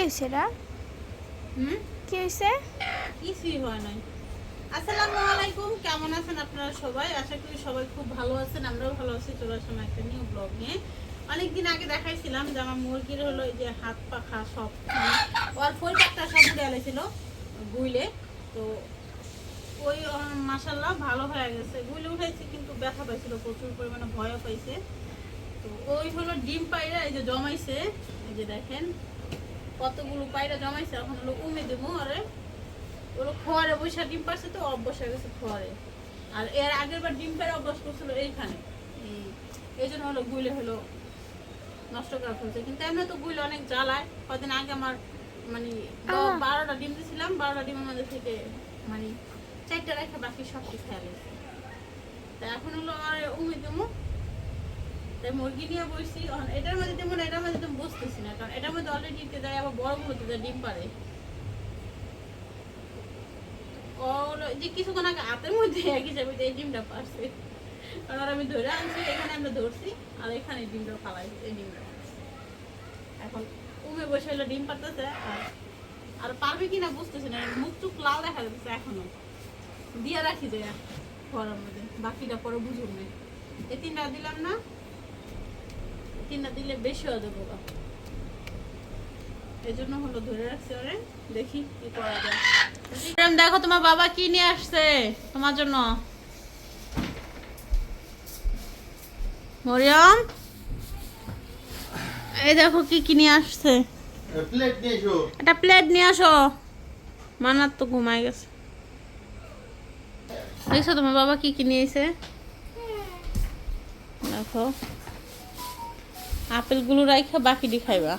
হয়েছে রা হুম? কি হয়েছে কিছুই হয় নাই। আসসালামু আলাইকুম কেমন আছেন আপনারা সবাই? আশা করি সবাই খুব ভালো আছেন আমরাও ভালো আছি। চলে আসলাম একটা নিউ ব্লগ নিয়ে। অনেকদিন আগে দেখাইছিলাম যে আমার মুরগির হলো এই যে হাত পাখা সব ওর ফলটা সব উড়ে ছিল গুইলে। তো ওই মাসাল্লাহ ভালো হয়ে গেছে। গুইলে উঠাইছে কিন্তু ব্যথা পাইছিল প্রচুর পরিমাণে ভয়ও পাইছে। তো ওই হলো ডিম পাইরা এই যে জমাইছে। এই যে দেখেন কতগুলো পায়রা জমাইছে এখন হলো উমে দেবো আরে ওগুলো খোয়ারে বৈশা ডিম পারছে তো অভ্যাস হয়ে গেছে খোয়ারে। আর এর আগের বার ডিম পারে অভ্যাস করছিল এইখানে। এই- জন্য হলো গুইলে হলো নষ্ট করা ফেলছে। কিন্তু এমনি তো গুইলে অনেক জ্বালায়। কদিন আগে আমার মানে বারোটা ডিম দিয়েছিলাম বারোটা ডিমের মধ্যে থেকে মানে চারটা রেখে বাকি সবটি খেয়াল তা এখন হলো আর উমে দেবো তাই মুরগি নিয়ে বসছি এটার মধ্যে তেমন এটার মধ্যে বুঝতেছি না, কারণ এটার মধ্যে অলরেডি যায়, আবার বড়গুলোতে যায়, ডিম পারে যে কিছুক্ষণ আগে হাতের মধ্যে একই যাবে ডিমটা পারছে কারণ আমি ধরে আনছি, এখানে আমরা ধরছি, আর এখানে ডিমটা ফালাই, এই ডিমটা এখন উমে বসে হলো ডিম পারতেছে আর আর পারবে কিনা বুঝতেছি না, মুখ টুক লাল দেখা যাচ্ছে এখনও। দিয়ে রাখি যে ঘরের মধ্যে, বাকিটা পরে বুঝুন না এই তিনটা দিলাম না এই দিলে এই জন্য হলো ধরে রাখছি ওরে দেখি কি করা যায়। দেখো তোমার বাবা কি নিয়ে আসছে তোমার জন্য। মরিয়ম এই দেখো কি কি নিয়ে আসছে। প্লেট নিয়ে এসো। একটা প্লেট নিয়ে আসো। মানার তো ঘুমাই গেছে। দেখছ তোমার বাবা কি কি নিয়েছে? দেখো। আপেলগুলো রাইখা বাকিটি খাইবা।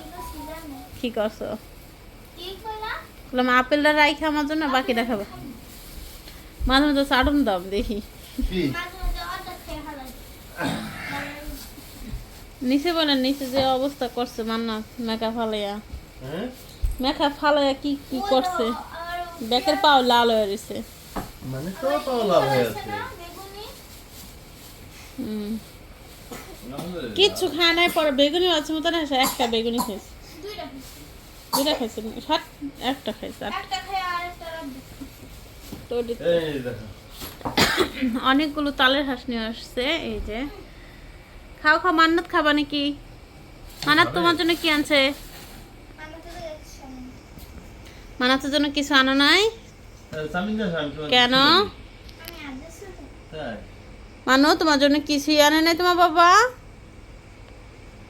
কি করছ? বললাম আপেলটা রাইখা আমার জন্য বাকিটা খাবা। মাঝে মাঝে চাটন দাম দেখি। কি? নিচে বলেন নিচে যে অবস্থা করছে মান্না মেকা ফালাইয়া। হ্যাঁ? মেকা ফালাইয়া কি কি করছে? ব্যাকের পাও লাল হয়ে রয়েছে মানে তো তো লাভ হয়ে আছে। হুম। কিচ্ছু খাওয়া নাই পরে বেগুনি আছে মতো না একটা বেগুনি খাইছে। দুটা খাইছে। সাত একটা খাইছে। অনেকগুলো তালের হাঁস নিয়ে আসছে এই যে। খাও খাও মান্নাত খাবা নাকি? মান্নাত তোমার জন্য কি আনছে? মানাতের জন্য কিছু আনো নাই। কেন? মানো তোমার জন্য কিছুই আনে নাই তোমার বাবা?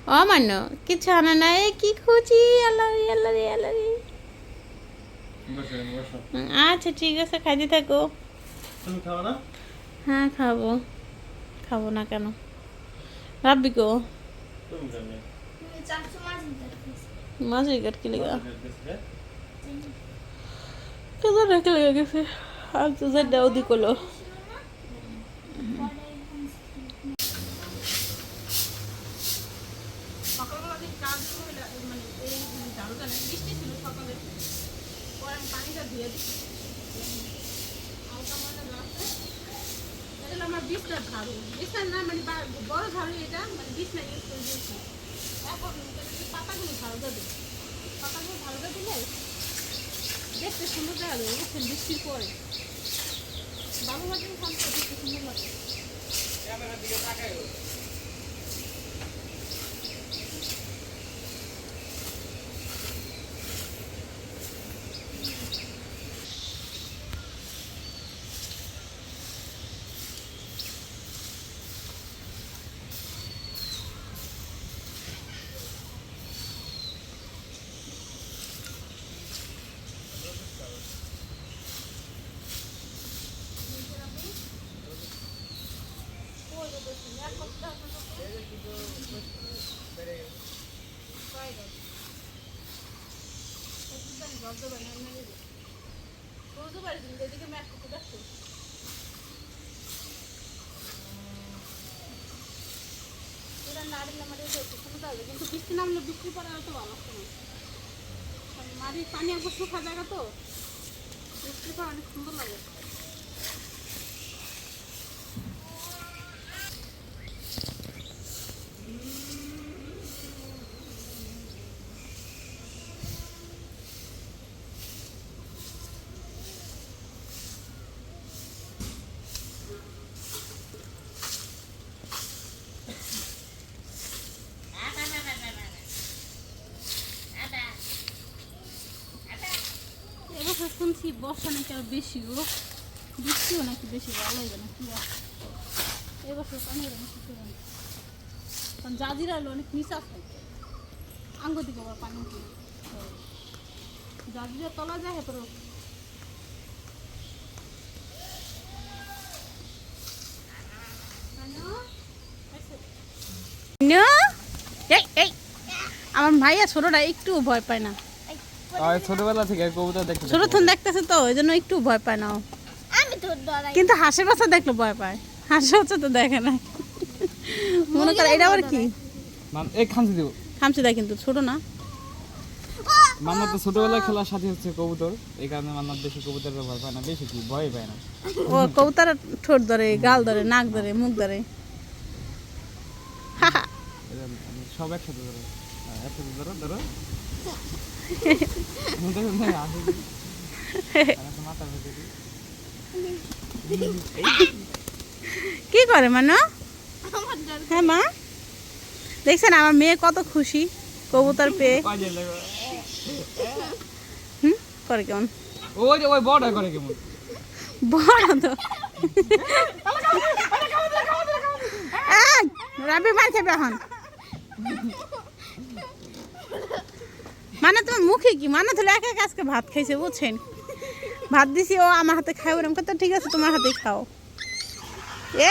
ও মান্য কিছু আনা নাই কি খুঁজি? আল্লাহরি আল্লাহরি আল্লাহরি আচ্ছা ঠিক আছে খাইতে থাকো। তুমি না? হ্যাঁ খাব। খাব না কেন? রাব্বি গো তুমি খাবে মাছ উইকেট কি লেগা কেন রেখে লেগে গেছে আর তো যে দেওদি করল সকালবেলা দিন কাজ হইলে মানে এই ঝাড়ুটা নেই বৃষ্টি ছিল সকালে পানিটা ধুয়ে দিচ্ছি হালকা এটা আমার বিছনার ঝাড়ু। বিছনার না মানে বড় ঝাড়ু এটা মানে বিছনা ইউজ করে দিয়েছি। এখন পাতাগুলো ঝাড়ু দেবে পাতাগুলো ঝাড়ু দিলে দেখতে সুন্দর দেখা যাবে বুঝছেন বৃষ্টির পরে। বাবু ভাজি খাচ্ছে দেখতে সুন্দর লাগে। কিন্তু বৃষ্টি নামলে পরে আর তো ভালো মারি পানি একবার শুকা জায়গা তো। বৃষ্টি অনেক সুন্দর লাগে। বর্ষা নাকি আর বেশি গো? বৃষ্টিও নাকি বেশি ভালো হবে না, কি এবছর পানি কারণ জাজিরা হলো অনেক নিচা থাকে আঙ্গ দিকে আবার পানি। জাজিরা তলা যায় এই আমার ভাইয়া ছোটটা একটু ভয় পায় না। আর ছোটবেলা থেকে কবুতর দেখতে ছোট থন দেখতেছে তো এই জন্য একটু ভয় পায় না আমি তো ডরাই কিন্তু হাঁসের বাচ্চা দেখলে ভয় পায়। হাঁসের বাচ্চা তো দেখে না। মনে করে এটা আবার কি? মাম- এই খামচি দিব। খামচি দেয় কিন্তু ছোট না। মান্নার তো ছোটবেলায় খেলার সাথে হচ্ছে কবুতর। এই কারণে মান্নার বেশি কবুতর ভয় পায় না বেশি কি ভয় পায় না। ও কবুতর ঠোঁট ধরে গাল ধরে নাক ধরে মুখ ধরে। সব একসাথে ধরো। হ্যাঁ, একসাথে ধরো ধরো। কি? করে, মানো? হ্যাঁ মা। দেখছেন, আমার মেয়ে কত খুশি, কবুতর পেয়ে। হুম? করে কেমন? ওই বড় তো। রাবি মার খাবে এখন। মানে তোমার মুখে কি? মানে তাহলে একা একা আজকে ভাত খাইছে, বুঝছেন? ভাত দিছি, ও আমার হাতে খাই এরকম কথা ঠিক আছে, তোমার হাতেই খাও।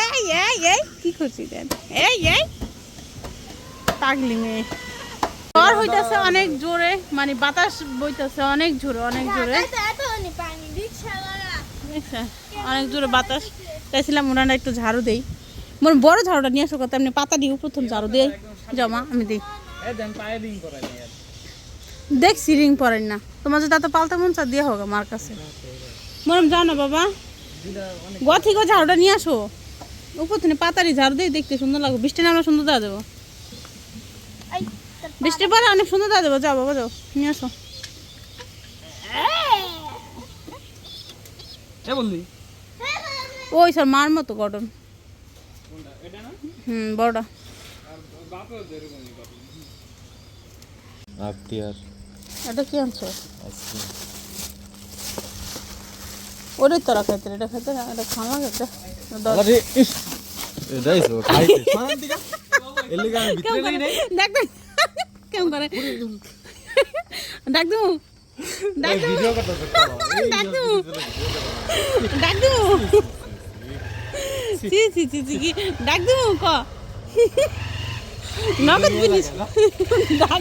এই এই এই, কি করছি দেন এই এই, পাগলি মেয়ে। জ্বর হইতাছে অনেক জোরে মানে বাতাস বইতাছে অনেক জোরে অনেক জোরে। দেখছেন? অনেক জোরে বাতাস। চাইছিলাম উনারা একটু ঝাড়ু দেই। মোর বড় ঝাড়ুটা নিয়ে আসো কথা, এমনি পাতা দিয়ে প্রথম ঝাড়ু দেই। জমা, আমি দিই। দেখছি রিং পরেন না। তোমার যদি পাল্টা মন চা দিয়ে হোক আমার কাছে। মরম যাও না বাবা। গোয়া থেকে ঝাড়ুটা নিয়ে আসো। উপর থেকে পাতারি ঝাড়ু দিয়ে দেখতে সুন্দর লাগবে। বৃষ্টি নামলে সুন্দর দেওয়া দেবো বৃষ্টি পরে অনেক সুন্দর দেওয়া দেবো যাও বাবা যাও। নিয়ে আসো। বললি ওই স্যার মার মতো গঠন। এটা না হুম বড়টা। আর এটা কি আনছো? ওটাই তোরা খাইতে এটা খাইতে না এটা খাওয়া লাগে এটা ডাক দে কেমন করে? ডাক দু ডাক দু ভিডিও করতে তো ডাক দু ডাক দু সি সি সি সি কি ডাক দু ক? নগদ জিনিস। ডাক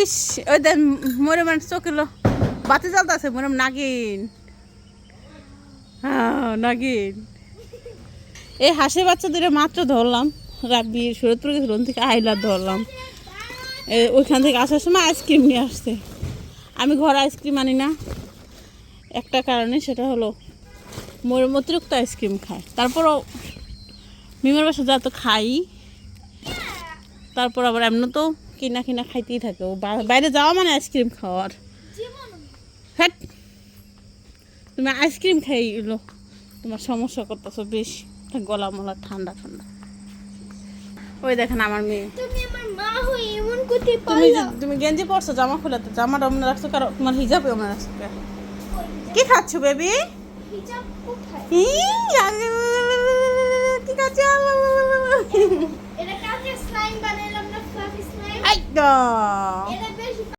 ইস, ওই দেন, মরে মানে চোখেলো বাতি জ্বলতে আছে মনে হয় নাগিন। হ্যাঁ নাগিন। এই হাসি বাচ্চা বাচ্চাদের মাত্র ধরলাম। রাব্বি সুরতপুর গেছিল থেকে আইলার ধরলাম। ওইখান থেকে আসার সময় আইসক্রিম নিয়ে আসছে। আমি ঘরে আইসক্রিম আনি না। একটা কারণে সেটা হলো মোর অতিরিক্ত আইসক্রিম খায়। তারপরও মিমের বাসা যা তো খাই, তারপর আবার এমন তো কিনা কিনা খাইতেই থাকে। ও বাইরে যাওয়া মানে আইসক্রিম খাওয়ার। হ্যাট তুমি আইসক্রিম খাই এলো তোমার সমস্যা করতেছো বেশি। গলা মলা ঠান্ডা ঠান্ডা। ওই দেখেন আমার মেয়ে। তুমি গেঞ্জি পরছো জামা খুলে তো জামাটা অমনে রাখছো কারণ তোমার হিজাবে অমনে রাখছো? কি? খাচ্ছো বেবি কি খাচ্ছ? はいどう